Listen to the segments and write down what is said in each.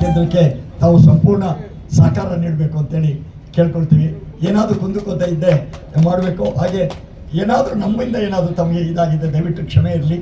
ಕೇಂದ್ರಕ್ಕೆ ತಾವು ಸಂಪೂರ್ಣ ಸಹಕಾರ ನೀಡಬೇಕು ಅಂತೇಳಿ ಕೇಳ್ಕೊಳ್ತೀವಿ. ಏನಾದರೂ ಕುಂದುಕೋತ ಇದ್ದೆ ಮಾಡಬೇಕು. ಹಾಗೆ ಏನಾದರೂ ನಮ್ಮಿಂದ ಏನಾದರೂ ತಮಗೆ ಇದಾಗಿದೆ, ದಯವಿಟ್ಟು ಕ್ಷಮೆ ಇರಲಿ.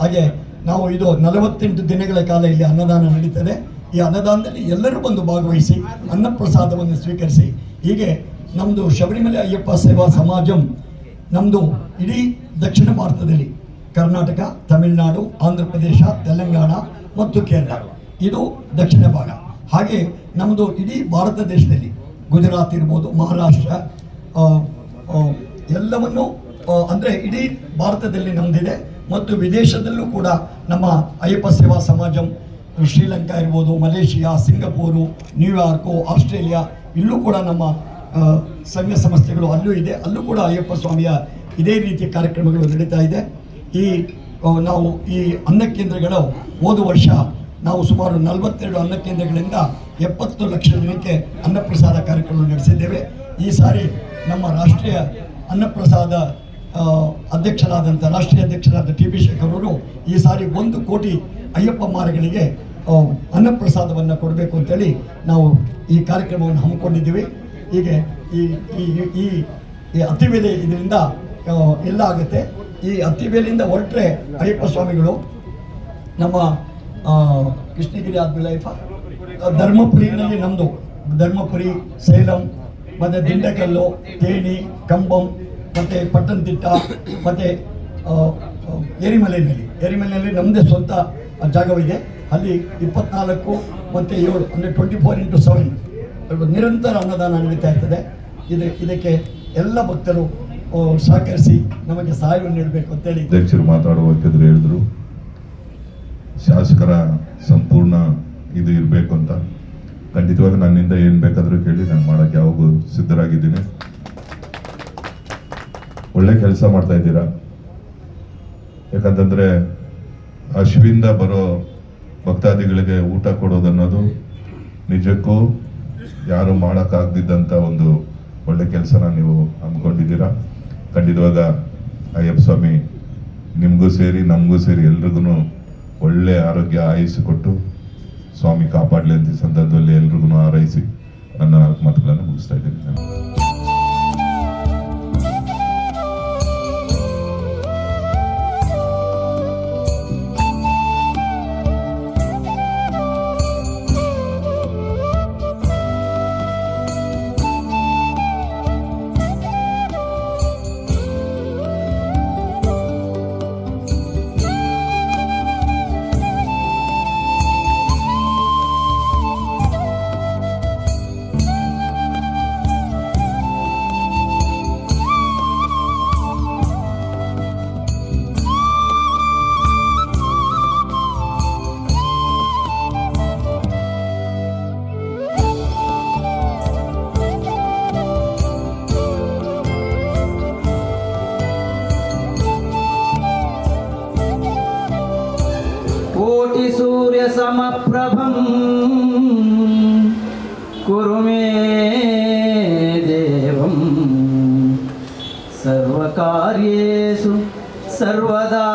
ಹಾಗೆ ನಾವು ಇದು ನಲವತ್ತೆಂಟು ದಿನಗಳ ಕಾಲ ಇಲ್ಲಿ ಅನ್ನದಾನ ನಡೀತದೆ. ಈ ಅನ್ನದಾನದಲ್ಲಿ ಎಲ್ಲರೂ ಬಂದು ಭಾಗವಹಿಸಿ, ಅನ್ನಪ್ರಸಾದವನ್ನು ಸ್ವೀಕರಿಸಿ. ಹೀಗೆ ನಮ್ಮದು ಶಬರಿಮಲೆ ಅಯ್ಯಪ್ಪ ಸೇವಾ ಸಮಾಜಂ ನಮ್ಮದು ಇಡೀ ದಕ್ಷಿಣ ಭಾರತದಲ್ಲಿ, ಕರ್ನಾಟಕ, ತಮಿಳುನಾಡು, ಆಂಧ್ರ ಪ್ರದೇಶ, ತೆಲಂಗಾಣ ಮತ್ತು ಕೇರಳ. ಇದು ದಕ್ಷಿಣ ಭಾಗ. ಹಾಗೆ ನಮ್ಮದು ಇಡೀ ಭಾರತ ದೇಶದಲ್ಲಿ ಗುಜರಾತ್ ಇರ್ಬೋದು, ಮಹಾರಾಷ್ಟ್ರ ಎಲ್ಲವನ್ನು ಅಂದರೆ ಇಡೀ ಭಾರತದಲ್ಲಿ ನಮ್ಮದಿದೆ ಮತ್ತು ವಿದೇಶದಲ್ಲೂ ಕೂಡ ನಮ್ಮ ಅಯ್ಯಪ್ಪ ಸೇವಾ ಸಮಾಜಂ, ಶ್ರೀಲಂಕಾ ಇರ್ಬೋದು, ಮಲೇಷಿಯಾ, ಸಿಂಗಪೂರು, ನ್ಯೂಯಾರ್ಕು, ಆಸ್ಟ್ರೇಲಿಯಾ, ಇಲ್ಲೂ ಕೂಡ ನಮ್ಮ ಸಂಘ ಸಂಸ್ಥೆಗಳು ಅಲ್ಲೂ ಇದೆ. ಅಲ್ಲೂ ಕೂಡ ಅಯ್ಯಪ್ಪ ಸ್ವಾಮಿಯ ಇದೇ ರೀತಿಯ ಕಾರ್ಯಕ್ರಮಗಳು ನಡೀತಾ ಇದೆ. ಈ ನಾವು ಈ ಅನ್ನ ಕೇಂದ್ರಗಳು ಹೋದ ವರ್ಷ ನಾವು ಸುಮಾರು ನಲವತ್ತೆರಡು ಅನ್ನ ಕೇಂದ್ರಗಳಿಂದ ಎಪ್ಪತ್ತು ಲಕ್ಷ ಜನಕ್ಕೆ ಅನ್ನಪ್ರಸಾದ ಕಾರ್ಯಕ್ರಮ ನಡೆಸಿದ್ದೇವೆ. ಈ ಸಾರಿ ನಮ್ಮ ರಾಷ್ಟ್ರೀಯ ಅನ್ನಪ್ರಸಾದ ಅಧ್ಯಕ್ಷರಾದಂಥ ರಾಷ್ಟ್ರೀಯ ಅಧ್ಯಕ್ಷರಾದ ಟಿ ಬಿ ಶೇಖರ್ ಅವರು ಈ ಸಾರಿ ಒಂದು ಕೋಟಿ ಅಯ್ಯಪ್ಪ ಮಾರಗಳಿಗೆ ಅನ್ನಪ್ರಸಾದವನ್ನು ಕೊಡಬೇಕು ಅಂತೇಳಿ ನಾವು ಈ ಕಾರ್ಯಕ್ರಮವನ್ನು ಹಮ್ಮಿಕೊಂಡಿದ್ದೀವಿ. ಹೀಗೆ ಈ ಈ ಈ ಅತ್ತಿಬೇಲೆ ಇದರಿಂದ ಎಲ್ಲ ಆಗುತ್ತೆ. ಈ ಅತ್ತಿಬೇಲಿಂದ ಹೊರಟ್ರೆ ಅಯ್ಯಪ್ಪ ಸ್ವಾಮಿಗಳು ನಮ್ಮ ಕೃಷ್ಣಗಿರಿ ಆದ್ಮೇಲೆ ಧರ್ಮಪುರಿನಲ್ಲಿ ನಮ್ಮದು ಧರ್ಮಪುರಿ, ಸೇಲಂ, ಮತ್ತು ದಿಂಡಕಲ್ಲು, ತೇಣಿ, ಕಂಬಂ, ಮತ್ತು ಪಟ್ಟಣತಿಟ್ಟ ಮತ್ತು ಏರಿಮಲೆಯಲ್ಲಿ ಏರಿಮಲೆಯಲ್ಲಿ ನಮ್ಮದೇ ಸ್ವಂತ ಜಾಗವಿದೆ. ಅಲ್ಲಿ ಇಪ್ಪತ್ನಾಲ್ಕು ಮತ್ತು ಏಳು, ಅಂದರೆ ಟ್ವೆಂಟಿ ಫೋರ್ ಇಂಟು ಸೆವೆನ್ ನಿರಂತರ ಅನ್ನದಾನ ನಡೀತಾ ಇರ್ತದೆ. ಇದು ಇದಕ್ಕೆ ಎಲ್ಲ ಭಕ್ತರು ಸಹಕರಿಸಿ ನಮಗೆ ಸಹಾಯವನ್ನು ನೀಡಬೇಕು ಅಂತೇಳಿ ಅಧ್ಯಕ್ಷರು ಮಾತಾಡುವಂತಿದ್ರು ಹೇಳಿದ್ರು. ಶಾಸಕರ ಸಂಪೂರ್ಣ ಇದು ಇರಬೇಕು ಅಂತ. ಖಂಡಿತವಾಗಿ ನನ್ನಿಂದ ಏನು ಬೇಕಾದರೂ ಕೇಳಿ ನಾನು ಮಾಡೋಕ್ಕೆ ಯಾವಾಗೂ ಸಿದ್ಧರಾಗಿದ್ದೀನಿ. ಒಳ್ಳೆ ಕೆಲಸ ಮಾಡ್ತಾ ಇದ್ದೀರಾ? ಯಾಕಂತಂದರೆ ಅಶ್ವಿಂದ ಬರೋ ಭಕ್ತಾದಿಗಳಿಗೆ ಊಟ ಕೊಡೋದನ್ನೋದು ನಿಜಕ್ಕೂ ಯಾರು ಮಾಡೋಕ್ಕಾಗ್ದಿದ್ದಂಥ ಒಂದು ಒಳ್ಳೆ ಕೆಲಸನ ನೀವು ಹಮ್ಮಿಕೊಂಡಿದ್ದೀರಾ? ಖಂಡಿತವಾಗ ಅಯ್ಯಪ್ಪ ಸ್ವಾಮಿ ನಿಮಗೂ ಸೇರಿ, ನಮಗೂ ಸೇರಿ ಎಲ್ರಿಗೂ ಒಳ್ಳೆ ಆರೋಗ್ಯ ಆಯಿಸಿಕೊಟ್ಟು ಕೊಟ್ಟು ಸ್ವಾಮಿ ಕಾಪಾಡಲಿ ಅಂತ ಸಂದರ್ಭದಲ್ಲಿ ಎಲ್ರಿಗೂ ಹಾರೈಸಿ ನನ್ನ ನಾಲ್ಕು ಮಾತುಗಳನ್ನು ಮುಗಿಸ್ತಾ ಇದ್ದೀನಿ. समप्रभं कुरु मे देवं सर्वकार्येषु सर्वदा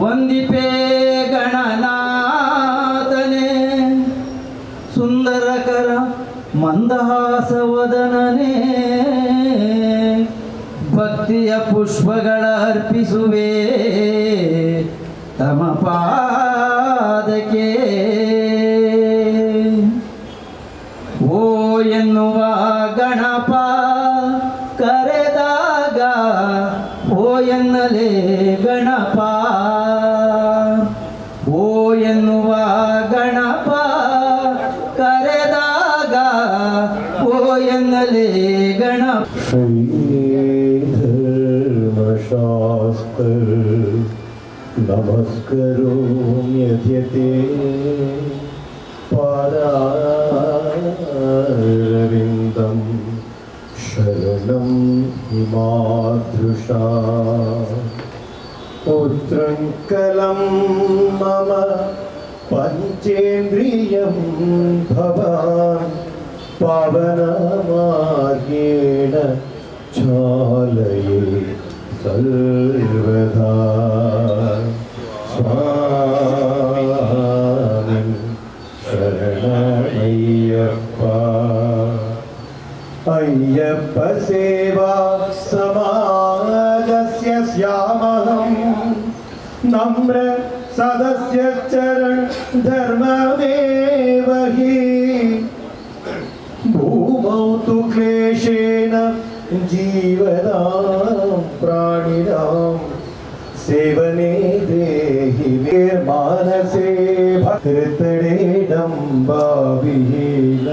वन्दिपे गणनाथने ಸುಂದರಕರ ಮಂದಹಾಸವದನನೇ ಭಕ್ತಿಯ ಪುಷ್ಪಗಳ ಅರ್ಪಿಸುವೆ ತಮ ಪಾದಕ್ಕೆ. ಓ ಎನ್ನುವ ಗಣಪ ಕರೆದಾಗ ಓ ಎನ್ನಲೇ ಗಣಪ. नमस्करोम्यध्यते चरणारविन्दं शरणं हिमादृशा पुत्रं कलं मम पञ्चेन्द्रियं भवान् पावनमार्गेण चालये सर्वदा അയ്യപ്പ സേവാ സമാജസ്യ ശ്യാമഹം നമ്ര സദസ്യ ചരൺ ധർമ്മവേ मानसे भक्तृतडे डम्बाविहीन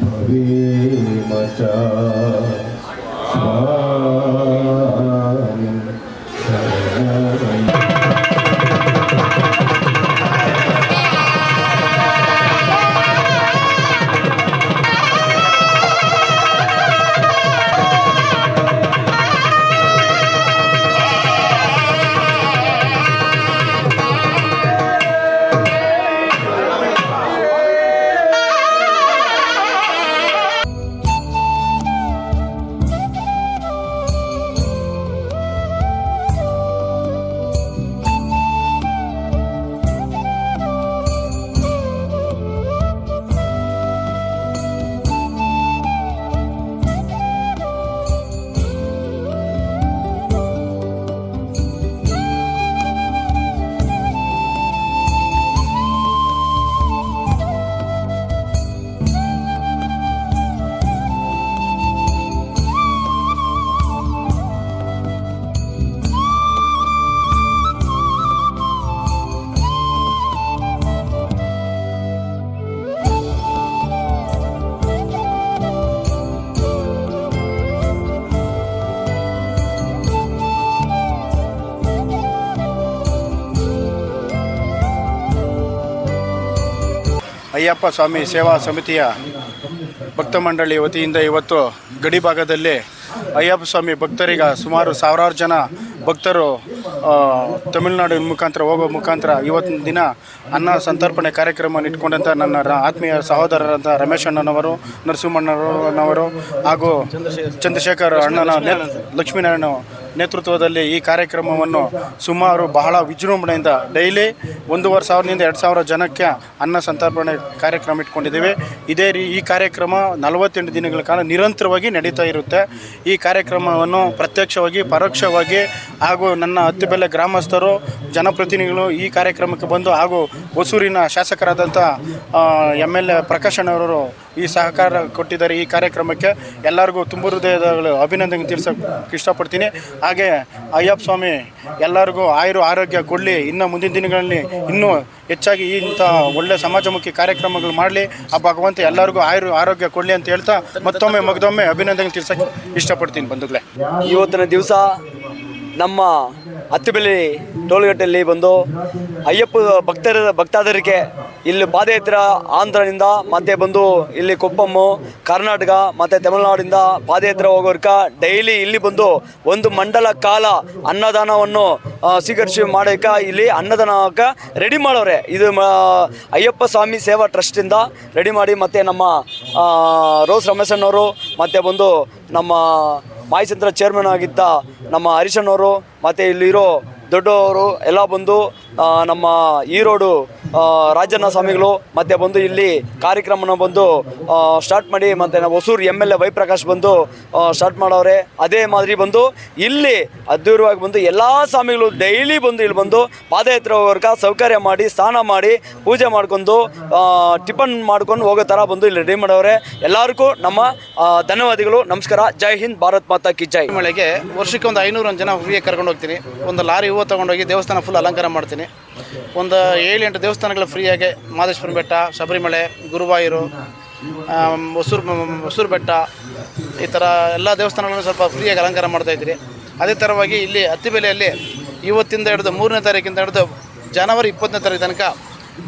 भवे मचा ಅಯ್ಯಪ್ಪ ಸ್ವಾಮಿ ಸೇವಾ ಸಮಿತಿಯ ಭಕ್ತ ಮಂಡಳಿ ವತಿಯಿಂದ ಇವತ್ತು ಗಡಿ ಭಾಗದಲ್ಲಿ ಅಯ್ಯಪ್ಪ ಸ್ವಾಮಿ ಭಕ್ತರಿಗ ಸುಮಾರು ಸಾವಿರಾರು ಜನ ಭಕ್ತರು ತಮಿಳುನಾಡಿನ ತಮಿಳುನಾಡು ಮುಖಾಂತರ, ಹೋಗೋ ಮುಖಾಂತರ ಇವತ್ತಿನ ದಿನ ಅನ್ನ ಸಂತರ್ಪಣೆ ಕಾರ್ಯಕ್ರಮವನ್ನು ಇಟ್ಕೊಂಡಂಥ ನನ್ನ ಆತ್ಮೀಯ ಸಹೋದರರಂಥ ರಮೇಶ್ ಅಣ್ಣನವರು, ನರಸಿಂಹಣ್ಣನವರು ಹಾಗೂ ಚಂದ್ರಶೇಖರ್ ಅಣ್ಣನ ಲಕ್ಷ್ಮೀನಾರಾಯಣ ನೇತೃತ್ವದಲ್ಲಿ ಈ ಕಾರ್ಯಕ್ರಮವನ್ನು ಸುಮಾರು ಬಹಳ ವಿಜೃಂಭಣೆಯಿಂದ ಡೈಲಿ ಒಂದೂವರೆ ಸಾವಿರದಿಂದ ಎರಡು ಸಾವಿರ ಜನಕ್ಕೆ ಅನ್ನ ಸಂತರ್ಪಣೆ ಕಾರ್ಯಕ್ರಮ ಇಟ್ಕೊಂಡಿದ್ದೀವಿ. ಇದೇ ರೀ ಈ ಕಾರ್ಯಕ್ರಮ ನಲವತ್ತೆಂಟು ದಿನಗಳ ಕಾಲ ನಿರಂತರವಾಗಿ ನಡೀತಾ ಇರುತ್ತೆ. ಈ ಕಾರ್ಯಕ್ರಮವನ್ನು ಪ್ರತ್ಯಕ್ಷವಾಗಿ, ಪರೋಕ್ಷವಾಗಿ ಹಾಗೂ ನನ್ನ ಹತ್ತಿಬೆಲೆ ಗ್ರಾಮಸ್ಥರು, ಜನಪ್ರತಿನಿಧಿಗಳು ಈ ಕಾರ್ಯಕ್ರಮಕ್ಕೆ ಬಂದು ಹಾಗೂ ಹೊಸೂರಿನ ಶಾಸಕರಾದಂಥ ಎಂ ಎಲ್ ಎ ಪ್ರಕಾಶ್ ಅಣ್ಣವರು ಈ ಸಹಕಾರ ಕೊಟ್ಟಿದ್ದಾರೆ ಈ ಕಾರ್ಯಕ್ರಮಕ್ಕೆ ಎಲ್ಲರಿಗೂ ತುಂಬ ಹೃದಯದ ಅಭಿನಂದನೆ ತಿಳಿಸೋಕೆ ಇಷ್ಟಪಡ್ತೀನಿ. ಹಾಗೆ ಅಯ್ಯಪ್ಪ ಸ್ವಾಮಿ, ಎಲ್ಲರಿಗೂ ಆಯುರು ಆರೋಗ್ಯ ಕೊಡಲಿ. ಇನ್ನು ಮುಂದಿನ ದಿನಗಳಲ್ಲಿ ಇನ್ನೂ ಹೆಚ್ಚಾಗಿ ಇಂಥ ಒಳ್ಳೆ ಸಮಾಜಮುಖಿ ಕಾರ್ಯಕ್ರಮಗಳು ಮಾಡಲಿ. ಆ ಭಗವಂತ ಎಲ್ಲರಿಗೂ ಆಯುರು ಆರೋಗ್ಯ ಕೊಡಲಿ ಅಂತ ಹೇಳ್ತಾ ಮತ್ತೊಮ್ಮೆ ಮಗದೊಮ್ಮೆ ಅಭಿನಂದನೆ ತಿಳಿಸೋಕೆ ಇಷ್ಟಪಡ್ತೀನಿ ಬಂಧುಗಳೇ. ಇವತ್ತಿನ ದಿವಸ ನಮ್ಮ ಹತ್ತಿಬೆಲೆ ಟೋಲ್ಗಟ್ಟೆಯಲ್ಲಿ ಬಂದು ಅಯ್ಯಪ್ಪ ಭಕ್ತರ ಭಕ್ತಾದರಿಗೆ ಇಲ್ಲಿ ಪಾದಯಾತ್ರ ಆಂಧ್ರದಿಂದ ಮತ್ತೆ ಬಂದು ಇಲ್ಲಿ ಕೊಪ್ಪಮ್ಮು ಕರ್ನಾಟಕ ಮತ್ತು ತಮಿಳುನಾಡಿಂದ ಪಾದಯಾತ್ರೆ ಹೋಗೋರ್ಕ ಡೈಲಿ ಇಲ್ಲಿ ಬಂದು ಒಂದು ಮಂಡಲ ಕಾಲ ಅನ್ನದಾನವನ್ನು ಸ್ವೀಕರಿಸಿ ಮಾಡೋಕೆ ಇಲ್ಲಿ ಅನ್ನದಾನಕ್ಕೆ ರೆಡಿ ಮಾಡೋರೆ. ಇದು ಅಯ್ಯಪ್ಪ ಸ್ವಾಮಿ ಸೇವಾ ಟ್ರಸ್ಟಿಂದ ರೆಡಿ ಮಾಡಿ ಮತ್ತು ನಮ್ಮ ರೋಸ್ ರಮೇಶಣ್ಣವರು ಮತ್ತು ಬಂದು ನಮ್ಮ ಮಾಯಿಸಂದ್ರ ಚೇರ್ಮನ್ ಆಗಿದ್ದ ನಮ್ಮ ಹರೀಶಣ್ಣವರು ಮತ್ತು ಇಲ್ಲಿರೋ ದೊಡ್ಡವರು ಎಲ್ಲ ಬಂದು ನಮ್ಮ ಈರೋಡು ರಾಜಣ್ಣ ಸ್ವಾಮಿಗಳು, ಮತ್ತೆ ಬಂದು ಇಲ್ಲಿ ಕಾರ್ಯಕ್ರಮನ ಬಂದು ಸ್ಟಾರ್ಟ್ ಮಾಡಿ, ಮತ್ತು ನಾವು Hosur M L A Y Prakash ಬಂದು ಸ್ಟಾರ್ಟ್ ಮಾಡವ್ರೆ ಅದೇ ಮಾದರಿ ಬಂದು, ಇಲ್ಲಿ ಅದ್ದೂರವಾಗಿ ಬಂದು ಎಲ್ಲ ಸ್ವಾಮಿಗಳು ಡೈಲಿ ಬಂದು ಇಲ್ಲಿ ಬಂದು ಪಾದಯಾತ್ರೆ ವರ್ಗ ಸೌಕರ್ಯ ಮಾಡಿ, ಸ್ನಾನ ಮಾಡಿ, ಪೂಜೆ ಮಾಡ್ಕೊಂಡು ಟಿಫನ್ ಮಾಡ್ಕೊಂಡು ಹೋಗೋ ಥರ ಬಂದು ಇಲ್ಲಿ ರೆಡಿ ಮಾಡವ್ರೆ ಎಲ್ಲರಿಗೂ ನಮ್ಮ ಧನ್ಯವಾದಗಳು. ನಮಸ್ಕಾರ. ಜೈ ಹಿಂದ್, ಭಾರತ್ ಮಾತಾ ಕಿ ಜೈ. ಮಳೆಗೆ ವರ್ಷಕ್ಕೆ ಒಂದು ಐನೂರು ಜನ ಫ್ರೀಯಾಗಿ ಕರ್ಕೊಂಡು ಹೋಗ್ತೀನಿ. ಒಂದು ಲಾರಿ ಹೂವು ತೊಗೊಂಡೋಗಿ ದೇವಸ್ಥಾನ ಫುಲ್ ಅಲಂಕಾರ ಮಾಡ್ತೀನಿ. ಒಂದು ಏಳು ಎಂಟು ದೇವಸ್ಥಾನಗಳು ಫ್ರೀಯಾಗಿ ಮಾದೇಶ್ವರ ಬೆಟ್ಟ, ಶಬರಿಮಲೆ, ಗುರುವಾಯೂರು ಹೊಸೂರು ಹೊಸೂರು ಬೆಟ್ಟ, ಈ ಥರ ಎಲ್ಲ ದೇವಸ್ಥಾನಗಳನ್ನು ಸ್ವಲ್ಪ ಫ್ರೀಯಾಗಿ ಅಲಂಕಾರ ಮಾಡ್ತಾಯಿದ್ದೀರಿ ಅದೇ ಥರವಾಗಿ ಇಲ್ಲಿ ಹತ್ತಿಬೆಲೆಯಲ್ಲಿ ಇವತ್ತಿಂದ ಹಿಡಿದು ಮೂರನೇ ತಾರೀಕಿಂದ ಹಿಡಿದು ಜನವರಿ ಇಪ್ಪತ್ತನೇ ತಾರೀಕು ತನಕ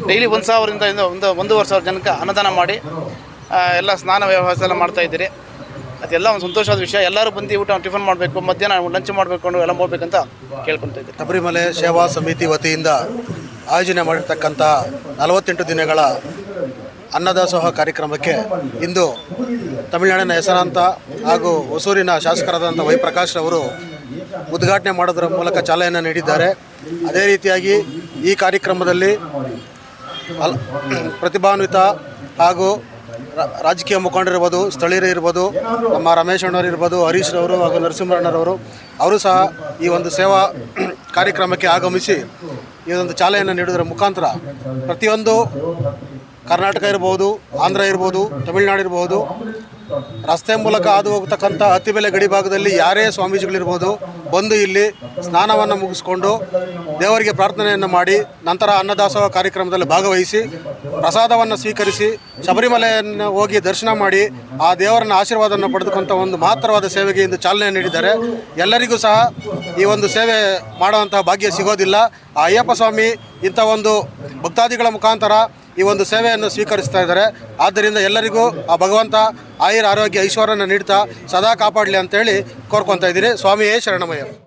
ಡೈಲಿ ಒಂದು ಸಾವಿರದಿಂದ ಒಂದು ಒಂದೂವರೆ ಸಾವಿರ ಜನಕ್ಕೆ ಅನ್ನದಾನ ಮಾಡಿ ಎಲ್ಲ ಸ್ನಾನ ವ್ಯವಸ್ಥೆ ಎಲ್ಲ ಮಾಡ್ತಾ ಇದ್ದೀರಿ. ಅದೆಲ್ಲ ಒಂದು ಸಂತೋಷವಾದ ವಿಷಯ. ಎಲ್ಲರೂ ಬಂದು ಊಟ ಟಿಫನ್ ಮಾಡಬೇಕು, ಮಧ್ಯಾಹ್ನ ಲಂಚ್ ಮಾಡಬೇಕು ಎಲ್ಲ ಹೋಗ್ಬೇಕಂತ ಕೇಳ್ಕೊತಿದ್ದೆ ಶಬರಿಮಲೆ ಸೇವಾ ಸಮಿತಿ ವತಿಯಿಂದ ಆಯೋಜನೆ ಮಾಡಿರ್ತಕ್ಕಂಥ ನಲವತ್ತೆಂಟು ದಿನಗಳ ಅನ್ನದಾಸೋಹ ಕಾರ್ಯಕ್ರಮಕ್ಕೆ ಇಂದು ತಮಿಳುನಾಡಿನ ಹೆಸರಾಂತ ಹಾಗೂ ಹೊಸೂರಿನ ಶಾಸಕರಾದಂಥ ವೈ ಪ್ರಕಾಶ್ ರವರು ಉದ್ಘಾಟನೆ ಮಾಡೋದರ ಮೂಲಕ ಚಾಲನೆಯನ್ನು ನೀಡಿದ್ದಾರೆ. ಅದೇ ರೀತಿಯಾಗಿ ಈ ಕಾರ್ಯಕ್ರಮದಲ್ಲಿ ಪ್ರತಿಭಾನ್ವಿತ ಹಾಗೂ ರಾಜಕೀಯ ಮುಖಂಡರಿರ್ಬೋದು ಸ್ಥಳೀಯರು ಇರ್ಬೋದು, ನಮ್ಮ ರಮೇಶ್ ಅಣ್ಣವ್ರು ಇರ್ಬೋದು, ಹರೀಶ್ ರವರು ಹಾಗೂ ನರಸಿಂಹಣ್ಣರವರು ಅವರು ಸಹ ಈ ಒಂದು ಸೇವಾ ಕಾರ್ಯಕ್ರಮಕ್ಕೆ ಆಗಮಿಸಿ ಈ ಒಂದು ಚಾಲನೆಯನ್ನು ನೀಡಿದ್ರ ಮುಖಾಂತರ ಪ್ರತಿಯೊಂದು ಕರ್ನಾಟಕ ಇರ್ಬೋದು, ಆಂಧ್ರ ಇರ್ಬೋದು, ತಮಿಳುನಾಡು ಇರ್ಬೋದು, ರಸ್ತೆ ಮೂಲಕ ಹಾದು ಹೋಗ್ತಕ್ಕಂಥ ಅತಿಬೆಲೆ ಗಡಿ ಭಾಗದಲ್ಲಿ ಯಾರೇ ಸ್ವಾಮೀಜಿಗಳಿರ್ಬೋದು, ಬಂದು ಇಲ್ಲಿ ಸ್ನಾನವನ್ನು ಮುಗಿಸ್ಕೊಂಡು ದೇವರಿಗೆ ಪ್ರಾರ್ಥನೆಯನ್ನು ಮಾಡಿ ನಂತರ ಅನ್ನದಾಸೋಹ ಕಾರ್ಯಕ್ರಮದಲ್ಲಿ ಭಾಗವಹಿಸಿ ಪ್ರಸಾದವನ್ನು ಸ್ವೀಕರಿಸಿ ಶಬರಿಮಲೆಯನ್ನು ಹೋಗಿ ದರ್ಶನ ಮಾಡಿ ಆ ದೇವರನ್ನ ಆಶೀರ್ವಾದವನ್ನು ಪಡೆದುಕೊಂಥ ಒಂದು ಮಹತ್ತರವಾದ ಸೇವೆಗೆ ಇಂದು ಚಾಲನೆ ನೀಡಿದ್ದಾರೆ. ಎಲ್ಲರಿಗೂ ಸಹ ಈ ಒಂದು ಸೇವೆ ಮಾಡುವಂತಹ ಭಾಗ್ಯ ಸಿಗೋದಿಲ್ಲ. ಆ ಅಯ್ಯಪ್ಪ ಸ್ವಾಮಿ ಇಂಥ ಒಂದು ಭಕ್ತಾದಿಗಳ ಮುಖಾಂತರ ಈ ಒಂದು ಸೇವೆಯನ್ನು ಸ್ವೀಕರಿಸ್ತಾ ಇದ್ದಾರೆ. ಆದ್ದರಿಂದ ಎಲ್ಲರಿಗೂ ಆ ಭಗವಂತ ಆಯುರ ಆರೋಗ್ಯ ಐಶ್ವರ್ಯನ ನೀಡ್ತಾ ಸದಾ ಕಾಪಾಡಲಿ ಅಂತೇಳಿ ಕೋರ್ಕೊತಾ ಇದ್ದೀನಿ. ಸ್ವಾಮಿಯೇ ಶರಣಮಯ್ಯ.